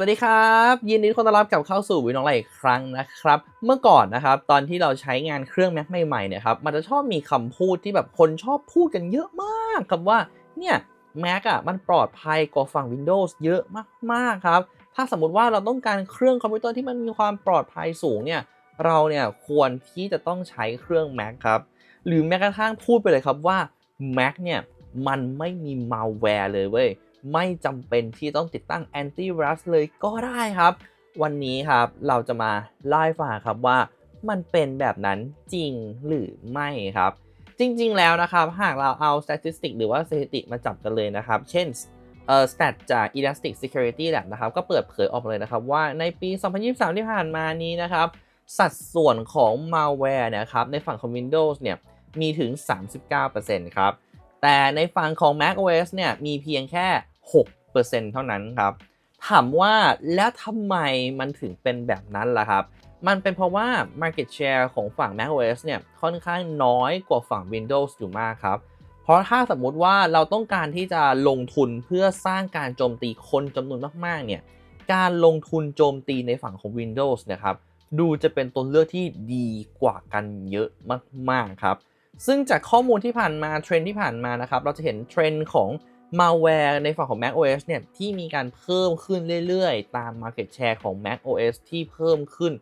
สวัสดีครับ ยินดีต้อนรับกลับเข้าสู่วิน้องไลอีกครั้งนะครับ เมื่อก่อนนะครับ ตอนที่เราใช้งานเครื่อง Mac ใหม่ๆเนี่ยครับมันจะชอบมีคำพูดที่แบบคนชอบพูดกันเยอะมากครับว่าเนี่ย Mac อะมันปลอดภัยกว่าฝั่ง Windows เยอะมากๆครับ ถ้าสมมติว่าเราต้องการเครื่องคอมพิวเตอร์ที่มันมีความปลอดภัยสูงเนี่ยเราเนี่ยควรที่จะต้องใช้เครื่อง Mac ครับหรือแม้กระทั่งพูดไปเลยครับว่า Mac เนี่ยมันไม่มี malware เลยเว้ย ไม่จำเป็นที่ต้องติดตั้งแอนตี้ไวรัสเลยก็ได้ครับ วันนี้ครับเราจะมาไล่าให้ฟังครับว่ามันเป็นแบบนั้นจริงหรือไม่ครับ จริงๆแล้วนะครับ หากเราเอา statistic หรือว่าสถิติมาจับกันเลยนะครับ เช่นเอ่อ stat จาก Elastic Security Lab นะครับก็เปิดเผยออกมาเลยนะครับว่าในปี 2023 ที่ผ่านมานี้นะครับสัดส่วนของ malware นะครับในฝั่งของ Windows เนี่ยมีถึง 39%ครับ แต่ในฝั่งของ macOS เนี่ยมีเพียงแค่ 6%เท่านั้นครับ ถามว่าแล้วทำไมมันถึงเป็นแบบนั้นล่ะครับ มันเป็นเพราะว่า market share ของฝั่ง macOS เนี่ยค่อนข้างน้อยกว่าฝั่ง Windows อยู่มากครับ เพราะถ้าสมมุติว่าเราต้องการที่จะลงทุนเพื่อสร้างการโจมตีคนจำนวนมากๆ เนี่ย การลงทุนโจมตีในฝั่งของ Windows นะครับ ดูจะเป็นตัวเลือกที่ดีกว่ากันเยอะมากๆ ครับ ซึ่งจากข้อมูลที่ผ่านมาเทรนที่ผ่านมานะครับ เราจะเห็นเทรนของ malware ในฝั่งของ macOS เนี่ยที่มีการเพิ่มขึ้นเรื่อยๆ ตาม market share ของ macOS ที่เพิ่มขึ้น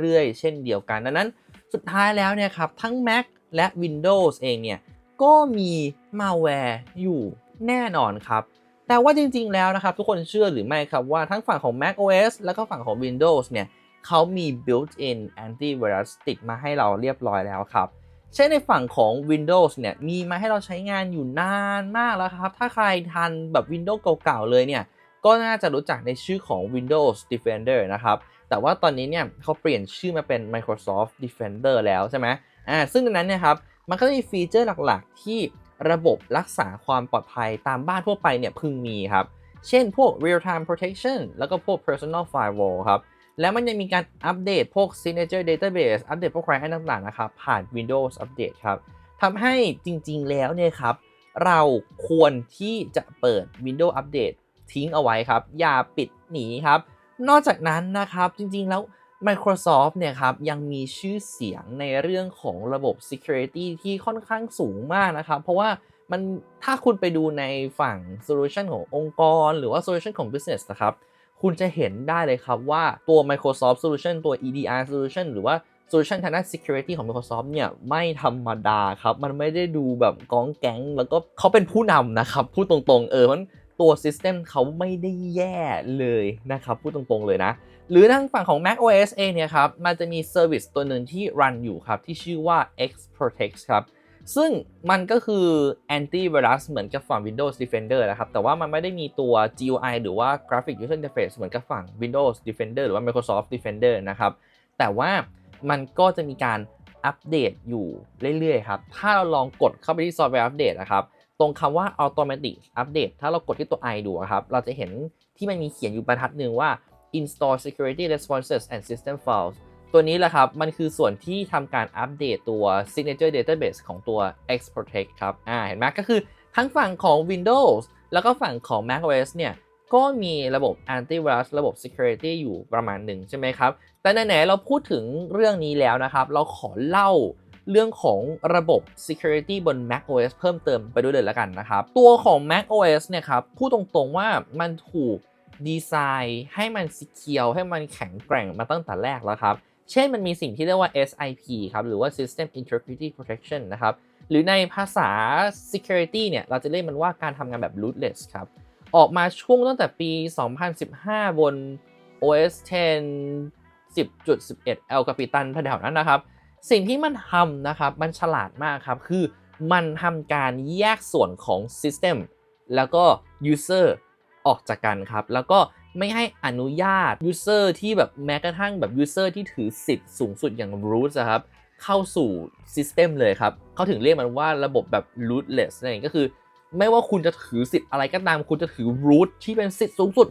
เรื่อยๆ เช่นเดียวกัน ดังนั้นสุดท้ายแล้วเนี่ยครับ ทั้ง Mac และ Windows เองเนี่ย ก็มี malware อยู่แน่นอนครับ แต่ว่าจริงๆแล้วนะครับ ทุกคนเชื่อหรือไม่ครับว่าทั้งฝั่งของ macOS แล้วก็ฝั่งของ Windows เนี่ยเขามี built-in antivirus ติดมาให้เราเรียบร้อยแล้วครับ เช่นในฝั่งของ Windows เนี่ยมีมาให้เราใช้งานอยู่นานมากแล้วครับ ถ้าใครทันแบบ Windows เก่าๆเลยเนี่ยก็น่าจะรู้จักในชื่อของ Windows Defender นะครับ แต่ว่าตอนนี้เนี่ยเขาเปลี่ยนชื่อมาเป็น Microsoft Defender แล้วใช่ไหมอ่าซึ่งดังนั้นเนี่ยครับมันก็จะมีฟีเจอร์หลักๆ ที่ระบบรักษาความปลอดภัยตามบ้านทั่วไปเนี่ยพึงมีครับ เช่นพวก real time protection แล้วก็พวก personal firewall ครับ แล้วมันยังมีการอัปเดตพวก signature database อัปเดตพวก client ต่างๆ นะครับ ผ่าน Windows Update ครับทำให้จริงๆ แล้วเนี่ยครับ เราควรที่จะเปิด Windows Update ทิ้งเอาไว้ครับ อย่าปิดหนีครับ นอกจากนั้นนะครับ จริงๆ แล้ว Microsoft เนี่ยครับ ยังมีชื่อเสียงในเรื่องของระบบ Security ที่ค่อนข้างสูงมากนะครับ เพราะว่ามันถ้าคุณไปดูในฝั่ง Solution ขององค์กร หรือว่า Solution ของ Business นะครับ คุณจะเห็นได้เลยครับว่าตัว Microsoft Solution ตัว EDR Solution หรือว่า Solution ทางด้าน Security ของ Microsoft เนี่ย ไม่ธรรมดาครับ มันไม่ได้ดูแบบกองแก๊ง แล้วก็เขาเป็นผู้นำนะครับ พูดตรงๆ เออมันตัว System เขาไม่ได้แย่เลยนะครับ พูดตรงๆเลยนะ หรือทางฝั่งของ Mac OS เองเนี่ยครับ มันจะมี Service ตัวหนึ่งที่รันอยู่ครับ ที่ชื่อว่า Xprotect ครับ ซึ่งมันก็คือ antivirus เหมือนกับฝั่ง Windows Defender นะครับ แต่ว่ามันไม่ได้มีตัว GUI หรือว่า Graphic User Interface เหมือนกับฝั่ง Windows Defender หรือว่า Microsoft Defender นะครับ แต่ว่ามันก็จะมีการอัปเดตอยู่เรื่อยๆครับ ถ้าเราลองกดเข้าไปที่ Software Update นะครับ ตรงคำว่า Automatic Update ถ้าเรากดที่ตัว i ดูครับ เราจะเห็นที่มันมีเขียนอยู่บรรทัดหนึ่งว่า Install Security Responses and System Files ตัวนี้แหละครับ มันคือส่วนที่ทำการอัปเดตตัว Signature Database ของตัว Xprotect ครับอ่าเห็นไหมก็คือทั้งฝั่งของ Windows แล้วก็ฝั่งของ macOS เนี่ยก็มีระบบ Antivirus ระบบ Security อยู่ประมาณหนึ่งใช่ไหมครับ แต่ไหนๆเราพูดถึงเรื่องนี้แล้วนะครับ เราขอเล่าเรื่องของระบบ Security บน macOS เพิ่มเติมไปด้วยเลยละกันนะครับ ตัวของ macOS เนี่ยครับ พูดตรงๆว่ามันถูกดีไซน์ให้มัน secure ให้มันแข็งแกร่งมาตั้งแต่แรกแล้วครับ เช่นมันมีสิ่งที่เรียกว่า SIP ครับหรือว่า System Integrity Protection นะครับหรือในภาษา Security เนี่ยเราจะเรียกมันว่าการทำงานแบบ rootless ครับออกมาช่วงตั้งแต่ปี 2015 บน OS 10 10.11 El Capitan แถวๆนั้นนะครับ สิ่งที่มันทำนะครับ มันฉลาดมากครับ คือมันทำการแยกส่วนของ System แล้วก็ User ออกจากกันครับ แล้วก็ ไม่ให้อนุญาต User ที่แบบแม้กระทั่งแบบ User ที่ถือสิทธิ์สูงสุดอย่าง root นะครับเข้าสู่ System เลยครับเขาถึงเรียกมันว่าระบบแบบ rootless นั่นเองก็คือ ไม่ว่าคุณจะถือสิทธิ์อะไรก็ตาม คุณจะถือ root ที่เป็นสิทธิ์สูงสุด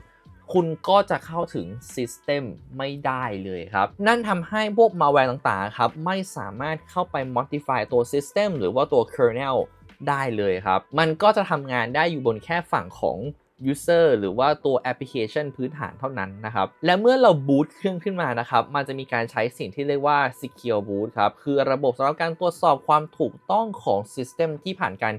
คุณก็จะเข้าถึง System ไม่ได้เลยครับ นั่นทำให้พวก malware ต่างๆครับไม่สามารถเข้าไป modify ตัว System หรือว่าตัว kernel ได้เลยครับ มันก็จะทำงานได้อยู่บนแค่ฝั่งของ user หรือว่าตัวแอปพลิเคชันพื้นฐานเท่านั้นนะครับ และเมื่อเราบูตเครื่องขึ้นมานะครับ มันจะมีการใช้สิ่งที่เรียกว่า secure boot ครับ คือระบบสำหรับการตรวจสอบความถูกต้องของ system ที่ผ่านการ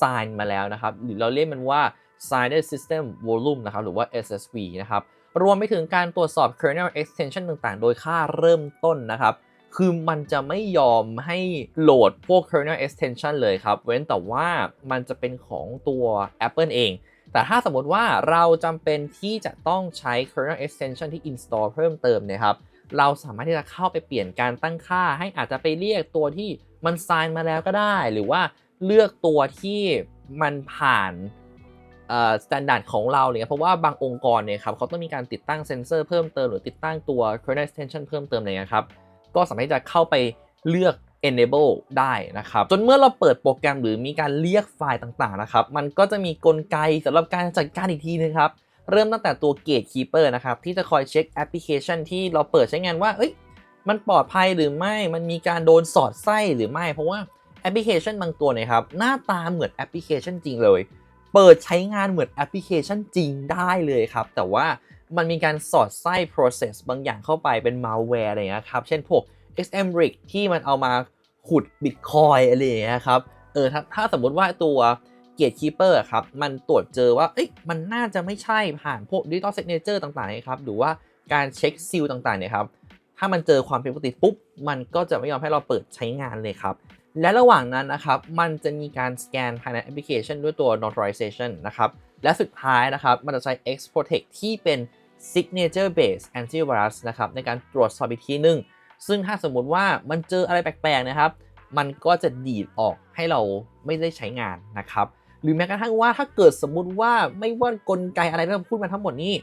sign มาแล้วนะครับ หรือเราเรียกมันว่า signed system volume นะครับ หรือว่า SSV นะครับ รวมไปถึงการตรวจสอบ kernel extension ต่างๆ โดยค่าเริ่มต้นนะครับคือมันจะไม่ยอมให้โหลดพวก kernel extension เลยครับ เว้นแต่ว่ามันจะเป็นของตัว Apple เอง แต่ถ้าสมมติว่าเราจำเป็นที่จะต้องใช้ kernel extension ที่ install เพิ่มเติมนะครับเราสามารถที่จะเข้าไปเปลี่ยนการตั้งค่า ให้อาจจะไปเรียกตัวที่มัน sign มาแล้วก็ได้ หรือว่าเลือกตัวที่มันผ่านเอ่อ standard ของเราเลยเพราะว่าบางองค์กรเนี่ยครับเขาต้องมีการติดตั้งเซนเซอร์เพิ่มเติมหรือติดตั้งตัว kernel extension เพิ่มเติมอะไรเงี้ยครับก็สามารถที่จะเข้าไปเลือก enable ได้นะครับ จนเมื่อเราเปิดโปรแกรมหรือมีการเรียกไฟล์ต่างๆนะครับ มันก็จะมีกลไกสำหรับการจัดการอีกทีนึงครับ เริ่มตั้งแต่ตัว Gatekeeper นะครับ ที่จะคอยเช็คแอปพลิเคชันที่เราเปิดใช้งานว่า เอ้ย มันปลอดภัยหรือไม่ มันมีการโดนสอดไส้หรือไม่ เพราะว่าแอปพลิเคชันบางตัวนี่ยครับ หน้าตาเหมือนแอปพลิเคชันจริงเลย เปิดใช้งานเหมือนแอปพลิเคชันจริงได้เลยครับ แต่ว่ามันมีการสอดไส้ process บางอย่างเข้าไปเป็น malware อะไรอย่างเงี้ยครับ เช่นพวก XMRig ที่มันเอามาขุด Bitcoin อะไรอย่างเงี้ยครับ เออถ้าถ้าสมมติว่าตัว Gatekeeper อะครับ มันตรวจเจอว่า เอ้ย มันน่าจะไม่ใช่ผ่านพวก Digital Signature ต่างๆนะครับ หรือว่าการเช็คซีลต่างๆเนี่ยครับ ถ้ามันเจอความผิดปกติปุ๊บ มันก็จะไม่ยอมให้เราเปิดใช้งานเลยครับ และระหว่างนั้นนะครับ มันจะมีการสแกนภายในแอปพลิเคชันด้วยตัว notarization นะครับ และสุดท้ายนะครับ มันจะใช้ Xprotect ที่เป็น signature based antivirus นะครับ ในการตรวจสอบอีกทีหนึง ซึ่งถ้าสมมติว่ามันเจออะไรแปลกๆนะครับ มันก็จะดีดออกให้เราไม่ได้ใช้งานนะครับ หรือแม้กระทั่งว่าถ้าเกิดสมมุติว่าไม่ว่ากลไกอะไรที่เราพูดมาทั้งหมดนี้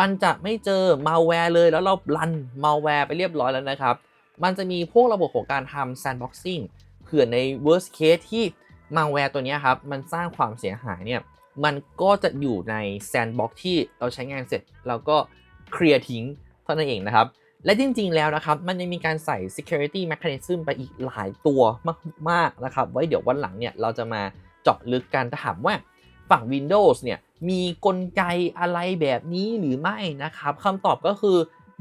มันจะไม่เจอ malware เลยแล้วเรารัน malware ไปเรียบร้อยแล้วนะครับ มันจะมีพวกระบบของการทำ sandboxing เผื่อใน worst case ที่ malware ตัวนี้ครับ มันสร้างความเสียหายเนี่ย มันก็จะอยู่ใน sandbox ที่เราใช้งานเสร็จ แล้วก็เคลียร์ทิ้งเท่านั้นเองนะครับ และจริง ๆ แล้วนะครับ มันยังมีการใส่ security mechanism ไปอีกหลายตัวมากๆนะครับ ไว้เดี๋ยววันหลังเนี่ยเราจะมาเจาะลึกกันแต่ถามว่าฝั่ง Windows เนี่ยมีกลไกอะไรแบบนี้หรือไม่นะครับคำตอบก็คือ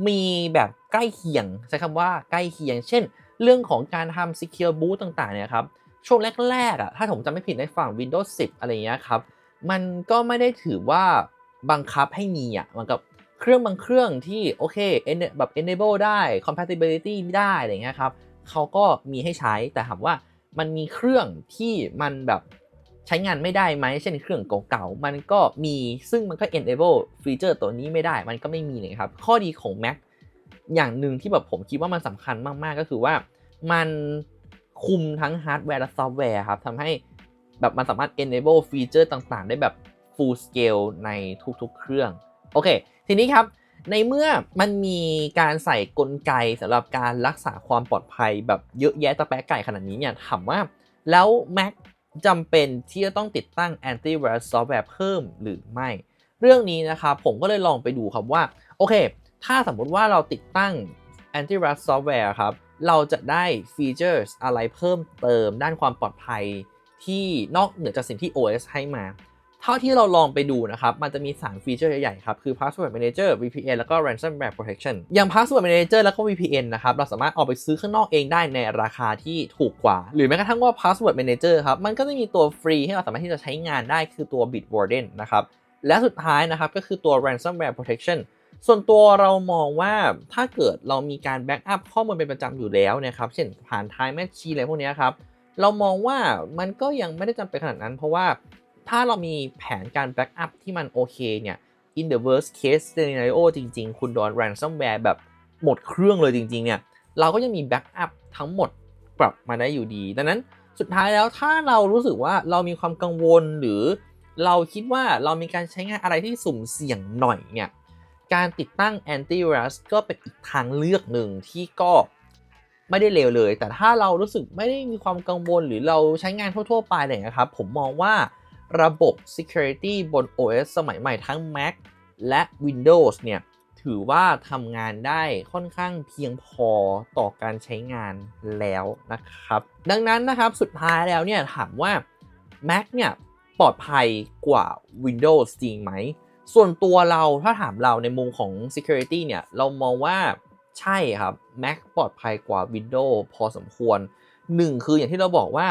มีแบบใกล้เคียงใช้คำว่าใกล้เคียง เช่น เรื่องของการทำ secure boot ต่างๆเนี่ยครับช่วงแรกๆอะถ้าผมจำไม่ผิดในฝั่ง Windows 10 อะไรเงี้ยครับ มันก็ไม่ได้ถือว่าบังคับให้มีอะเหมือนกับ เครื่องบางเครื่องที่โอเคแบบ enable ได้ compatibility ได้อะไรเงี้ยครับเขาก็มีให้ใช้แต่ถามว่ามันมีเครื่องที่มันแบบใช้งานไม่ได้ไหมเช่นเครื่องเก่าๆมันก็มีซึ่งมันก็ enable ฟีเจอร์ตัวนี้ไม่ได้มันก็ไม่มีเลยครับ ข้อดีของ Mac อย่างหนึ่งที่แบบผมคิดว่ามันสำคัญมากๆก็คือว่ามันคุมทั้งฮาร์ดแวร์และซอฟต์แวร์ครับทำให้แบบมันสามารถ enable ฟีเจอร์ต่างๆ ได้แบบ full scale ในทุกๆ เครื่อง โอเค ทีนี้ครับ ในเมื่อมันมีการใส่กลไกสำหรับการรักษาความปลอดภัยแบบเยอะแยะตะแปะไก่ขนาดนี้เนี่ยถามว่าแล้ว Mac จำเป็นที่จะต้องติดตั้ง antivirus software เพิ่มหรือไม่ เรื่องนี้นะครับผมก็เลยลองไปดูครับว่า โอเค ถ้าสมมุติว่าเราติดตั้ง antivirus software ครับ เราจะได้ฟีเจอร์อะไรเพิ่มเติมด้านความปลอดภัยที่นอกเหนือจากสิ่งที่ OS ให้มา เท่าที่เราลองไปดูนะครับ มันจะมี 3 ฟีเจอร์ใหญ่ๆครับ คือ Password Manager VPN แล้วก็ Ransomware Protection อย่าง Password Manager แล้วก็ VPN นะครับ เราสามารถเอาไปซื้อข้างนอกเองได้ในราคาที่ถูกกว่า หรือแม้กระทั่งว่า Password Manager ครับ มันก็จะมีตัวฟรีให้เราสามารถที่จะใช้งานได้คือตัว Bitwarden นะครับ และสุดท้ายนะครับก็คือตัว Ransomware Protection ส่วนตัวเรามองว่าถ้าเกิดเรามีการแบ็กอัพข้อมูลเป็นประจำอยู่แล้วนะครับ เช่นผ่าน Time Machine อะไรพวกนี้ครับ เรามองว่ามันก็ยังไม่ได้จำเป็นขนาดนั้น เพราะว่า ถ้าเรามีแผนการแบ็กอัพที่มันโอเคเนี่ย in the worst case scenario จริง ๆ คุณโดน ransomware แบบหมดเครื่องเลยจริง ๆ เนี่ย เราก็ยังมีแบ็กอัพทั้งหมดกลับมาได้อยู่ดี ดังนั้นสุดท้ายแล้วถ้าเรารู้สึกว่าเรามีความกังวลหรือเราคิดว่าเรามีการใช้งานอะไรที่สุ่มเสี่ยงหน่อยเนี่ย การติดตั้ง antivirus ก็เป็นอีกทางเลือกหนึ่งที่ก็ไม่ได้เลวเลย แต่ถ้าเรารู้สึกไม่ได้มีความกังวลหรือเราใช้งานทั่ว ๆ ไปอะไรอย่างเลยครับ ผมมองว่า ระบบ security บน OS สมัยใหม่ทั้ง Mac และ Windows เนี่ย ถือว่าทำงานได้ค่อนข้างเพียงพอต่อการใช้งานแล้วนะครับ ดังนั้นนะครับสุดท้ายแล้วเนี่ยถามว่า Mac เนี่ยปลอดภัยกว่า Windows จริงไหม ส่วนตัวเราถ้าถามเราในมุมของ Security เนี่ย เรามองว่าใช่ครับ Mac ปลอดภัยกว่า Windows พอสมควรหนึ่งคืออย่างที่เราบอกว่า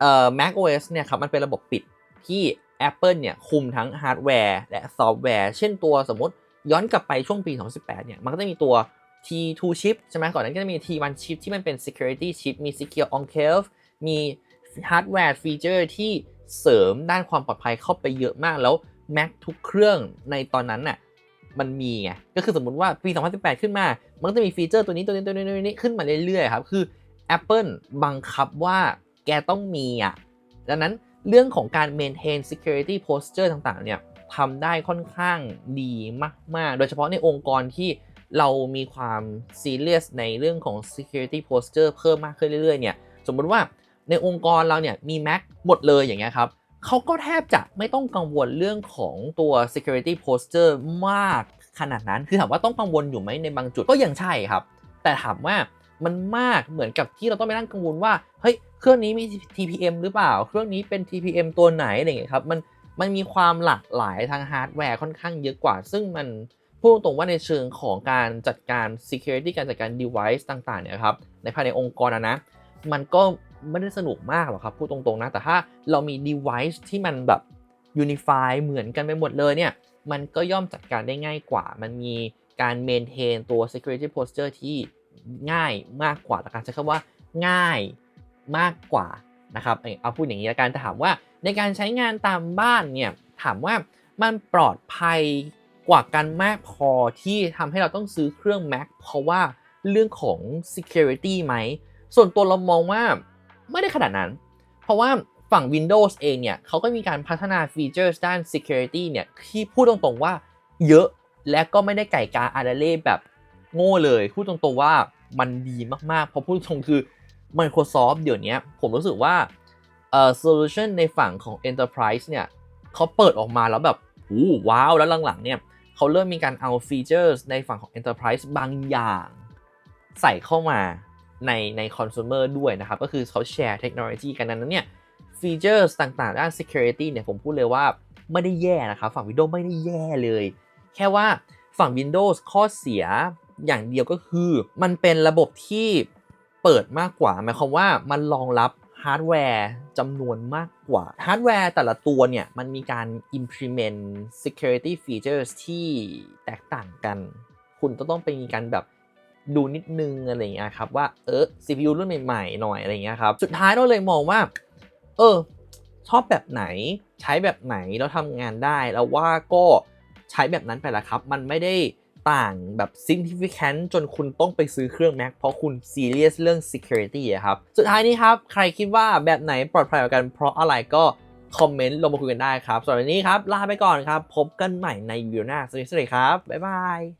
เอ่อ Mac OS เนี่ยครับมันเป็นระบบปิด ที่ Apple เนี่ยคุมทั้งฮาร์ดแวร์และซอฟต์แวร์ เช่นตัวสมมติย้อนกลับไปช่วงปี 2018 เนี่ย มันก็จะมีตัว T2 chip ใช่ไหมก่อนนั้นก็จะมี T1 chip ที่มันเป็น security chip มี secure enclave มีฮาร์ดแวร์ฟีเจอร์ที่เสริมด้านความปลอดภัยเข้าไปเยอะมากแล้ว Mac ทุกเครื่องในตอนนั้นน่ะมันมีไงก็คือสมมติว่าปี 2018 ขึ้นมา มันก็จะมีฟีเจอร์ตัวนี้ตัวนี้ตัวนี้ตัวนี้ขึ้นมาเรื่อยๆครับ คือ Apple บังคับว่าแกต้องมีอะดังนั้น เรื่องของการ maintain security posture ต่างๆ เนี่ยทำได้ค่อนข้างดีมาก ๆ โดยเฉพาะในองค์กรที่เรามีความ serious ในเรื่องของ security posture เพิ่มมากขึ้นเรื่อย ๆ เนี่ย สมมุติว่าในองค์กรเราเนี่ยมี Mac หมดเลยอย่างเงี้ยครับเขาก็แทบจะไม่ต้องกังวลเรื่องของตัว security posture มากขนาดนั้น คือถามว่าต้องกังวลอยู่ไหมในบางจุดก็ยังใช่ครับ แต่ถามว่า มันมากเหมือนกับที่เราต้องไปนั่งกังวลว่าเฮ้ยเครื่องนี้มี TPM หรือเปล่า เครื่องนี้เป็น TPM ตัวไหนอะไรอย่างเงี้ยครับมันมันมีความหลากหลายทางฮาร์ดแวร์ค่อนข้างเยอะกว่า ซึ่งมันพูดตรงว่าในเชิงของการจัดการ security การจัดการ device ต่างๆเนี่ยครับในภายในองค์กรนะนะ มันก็ไม่ได้สนุกมากหรอกครับพูดตรงๆนะ แต่ถ้าเรามี device ที่มันแบบ unify เหมือนกันไปหมดเลยเนี่ย มันก็ย่อมจัดการได้ง่ายกว่า มันมีการ maintain ตัว security posture ที่ ง่ายมากกว่าการใช้คำว่าง่ายมากกว่านะครับเอาพูดอย่างนี้ละกันแต่ถามว่าในการใช้งานตามบ้านเนี่ยถามว่ามันปลอดภัยกว่ากันมากพอที่ทำให้เราต้องซื้อเครื่อง Mac เพราะว่าเรื่องของ security ไหม ส่วนตัวเรามองว่าไม่ได้ขนาดนั้น เพราะว่าฝั่ง Windows เองเนี่ยเขาก็มีการพัฒนาฟีเจอร์ด้าน security เนี่ยที่พูดตรงๆว่าเยอะและก็ไม่ได้ไก่กาอาราเล่แบบ โง่เลยพูดตรงๆว่ามันดีมากๆ เพราะพูดตรงคือ Microsoft เดี๋ยวนี้ผมรู้สึกว่าเอ่อ solution ในฝั่งของ enterprise เนี่ยเขาเปิดออกมาแล้วแบบอู้ว้าวแล้วหลังๆเนี่ยเขาเริ่มมีการเอาฟีเจอร์ในฝั่งของ enterprise บางอย่างใส่เข้ามาในใน consumer ด้วยนะครับ ก็คือเขาแชร์เทคโนโลยีกันนั้นเนี่ยฟีเจอร์ต่างๆ ด้าน security เนี่ยผมพูดเลยว่าไม่ได้แย่นะครับ ฝั่ง Windows ไม่ได้แย่เลย แค่ว่าฝั่ง Windows ข้อเสีย อย่างเดียวก็คือ มันเป็นระบบที่เปิดมากกว่าหมายความว่ามันรองรับฮาร์ดแวร์จำนวนมากกว่าฮาร์ดแวร์แต่ละตัวเนี่ย มันมีการ implement security features ที่แตกต่างกัน คุณต้องไปมีการแบบดูนิดนึงอะไรอย่างเงี้ยครับ ว่าเออ CPU รุ่นใหม่ๆ หน่อยอะไรอย่างเงี้ยครับ สุดท้ายเราเลยมองว่า เออ ชอบแบบไหนใช้แบบไหนแล้วทำงานได้ แล้วว่าก็ใช้แบบนั้นไปละครับ มันไม่ได้ ต่างแบบ significant จนคุณต้องไปซื้อเครื่อง Mac เพราะคุณ serious เรื่อง security อะครับ สุดท้ายนี้ครับ ใครคิดว่าแบบไหนปลอดภัยกว่ากันเพราะอะไรก็คอมเมนต์ลงมาคุยกันได้ครับสำหรับวันนี้ครับ ลาไปก่อนครับ พบกันใหม่ในวิดีโอหน้าสวัสดีครับ บ๊ายบาย